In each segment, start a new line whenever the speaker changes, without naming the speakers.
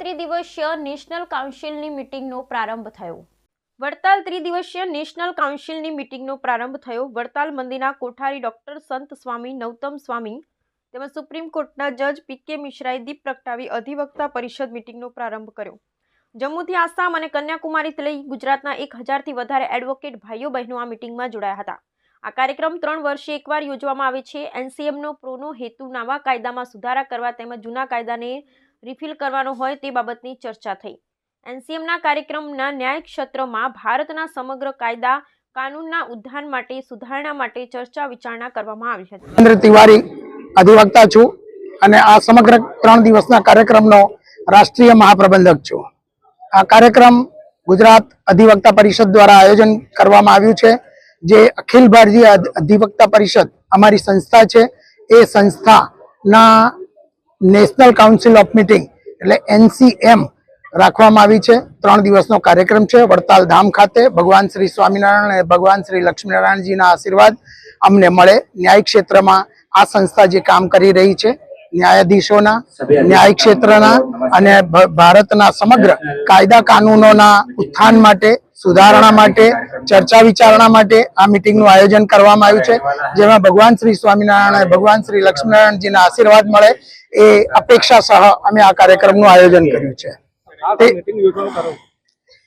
ત્રિદિવસીય નેશનલ કાઉન્સિલની મિટિંગનો પ્રારંભ થયો. વડતાલ ત્રિદિવસીય નેશનલ કાઉન્સિલની મિટિંગનો પ્રારંભ થયો. વડતાલ મંદિરના કોઠારી ડોક્ટર સંત સ્વામી નવતમ સ્વામી તેમજ સુપ્રીમ કોર્ટના જજ પી કે મિશ્રાએ દીપ પ્રગટાવી અધિવક્તા પરિષદ મિટિંગનો પ્રારંભ કર્યો. જમ્મુથી આસામ અને કન્યાકુમારીથી લઈ ગુજરાતના એક હજારથી વધારે એડવોકેટ ભાઈઓ બહેનો આ મિટિંગમાં જોડાયા હતા. આ કાર્યક્રમ ત્રણ વર્ષે એકવાર યોજવામાં આવે છે. એનસીએમનો પ્રોનો હેતુ નવા કાયદામાં સુધારા કરવા તેમજ જૂના કાયદાને રિફિલ કરવાનો હોય તે બાબતની ચર્ચા થઈ. એનસીએમના કાર્યક્રમના ન્યાય ક્ષેત્રમાં ભારતના સમગ્ર કાયદા, કાનૂનના ઉદ્ધાન માટે, સુધારણા માટે ચર્ચા વિચારણા કરવામાં આવી હતી.
ચંદ્ર તિવારી અધિવક્તા છું અને આ સમગ્ર ત્રણ દિવસના કાર્યક્રમનો રાષ્ટ્રીય મહાપ્રબંધક છું. આ કાર્યક્રમ ગુજરાત અધિવક્તા પરિષદ દ્વારા આયોજન કરવામાં આવ્યું છે, જે અખિલ ભારતીય અધિવક્તા પરિષદ અમારી સંસ્થા છે. એ સંસ્થાના નેશનલ કાઉન્સિલ ઓફ મિટિંગ એટલે એનસીએમ રાખવામાં આવી છે. ત્રણ દિવસનો કાર્યક્રમ છે. વડતાલ ધામ ખાતે ભગવાન શ્રી સ્વામિનારાયણ અને ભગવાન શ્રી લક્ષ્મીનારાયણજીના આશીર્વાદ અમને મળે. ન્યાય ક્ષેત્રમાં આ સંસ્થા જે કામ કરી રહી છે ન્યાયાધીશોના ન્યાય ક્ષેત્રના અને ભારતના સમગ્ર કાયદા કાનૂનોના ઉત્થાન માટે સુધારણા માટે ચર્ચા વિચારણા માટે આ મીટિંગનું આયોજન કરવામાં આવ્યું છે. જેમાં ભગવાન શ્રી સ્વામિનારાયણ અને ભગવાન શ્રી લક્ષ્મીનારાયણજીના આશીર્વાદ મળે. એ અપેક્ષા સહ અમે આ કાર્યક્રમનું આયોજન કર્યું છે.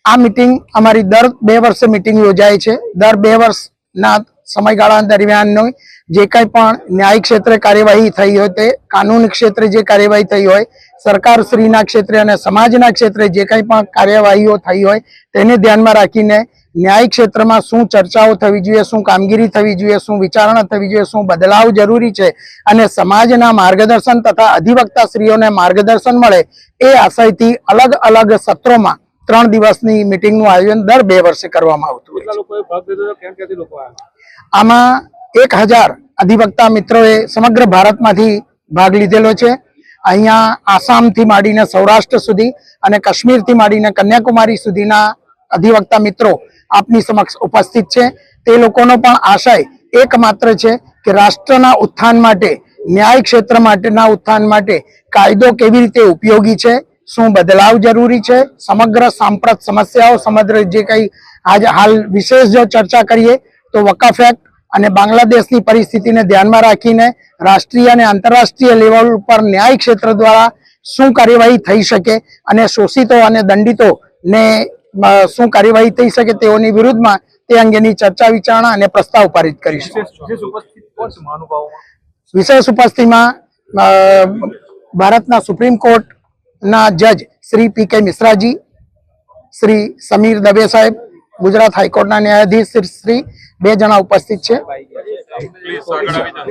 આ મીટિંગ અમારી દર બે વર્ષે મિટિંગ યોજાય છે. દર બે વર્ષના સમયગાળા દરમિયાનનો જે કંઈ પણ ન્યાય ક્ષેત્રે કાર્યવાહી થઈ હોય તે કાનૂન ક્ષેત્રે જે કાર્યવાહી થઈ હોય સરકાર શ્રીના ક્ષેત્રે અને સમાજના ક્ષેત્રે જે કંઈ પણ કાર્યવાહીઓ થઈ હોય તેને ધ્યાનમાં રાખીને ન્યાય ક્ષેત્રમાં શું ચર્ચાઓ થવી જોઈએ, શું કામગીરી થવી જોઈએ, શું વિચારણા થવી જોઈએ, શું બદલાવ જરૂરી છે અને સમાજના માર્ગદર્શન તથા અધિવક્તા શ્રીઓને માર્ગદર્શન મળે એ આશયથી અલગ અલગ સત્રોમાં ત્રણ દિવસની મિટિંગનું આયોજન દર બે વર્ષે કરવામાં આવતું હોય આમાં એક હજાર અધિવક્તા મિત્રોએ સમગ્ર ભારતમાંથી ભાગ લીધેલો છે. અહીંયા આસામથી માંડીને સૌરાષ્ટ્ર સુધી અને કાશ્મીરથી માંડીને કન્યાકુમારી સુધીના અધિવક્તા મિત્રો આપની સમક્ષ ઉપસ્થિત છે. તે લોકોનો પણ આશય એકમાત્ર છે કે રાષ્ટ્રના ઉત્થાન માટે ન્યાય ક્ષેત્ર માટેના ઉત્થાન માટે કાયદો કેવી રીતે ઉપયોગી છે શું બદલાવ જરૂરી છે? સમગ્ર સાંપ્રત સમસ્યાઓ સમગ્ર જે કંઈ આજ હાલ વિશેષ જો ચર્ચા કરીએ તો વકફ એક્ટ અને બાંગ્લાદેશની પરિસ્થિતિને ધ્યાનમાં રાખીને રાષ્ટ્રીય અને આંતરરાષ્ટ્રીય લેવલ ઉપર ન્યાય ક્ષેત્ર દ્વારા શું કાર્યવાહી થઈ શકે અને શોષિતો અને દંડિતોને શું કાર્યવાહી થઈ શકે તેઓની વિરુદ્ધમાં તે અંગેની ચર્ચા વિચારણા અને પ્રસ્તાવ પારિત કરીશું.
વિશેષ
ઉપસ્થિતિમાં ભારતના સુપ્રીમ કોર્ટના જજ શ્રી પી કે મિશ્રાજી, શ્રી સમીર દવે સાહેબ, ગુજરાત હાઈકોર્ટના ન્યાયાધીશ શ્રી બે જણા ઉપસ્થિત છે.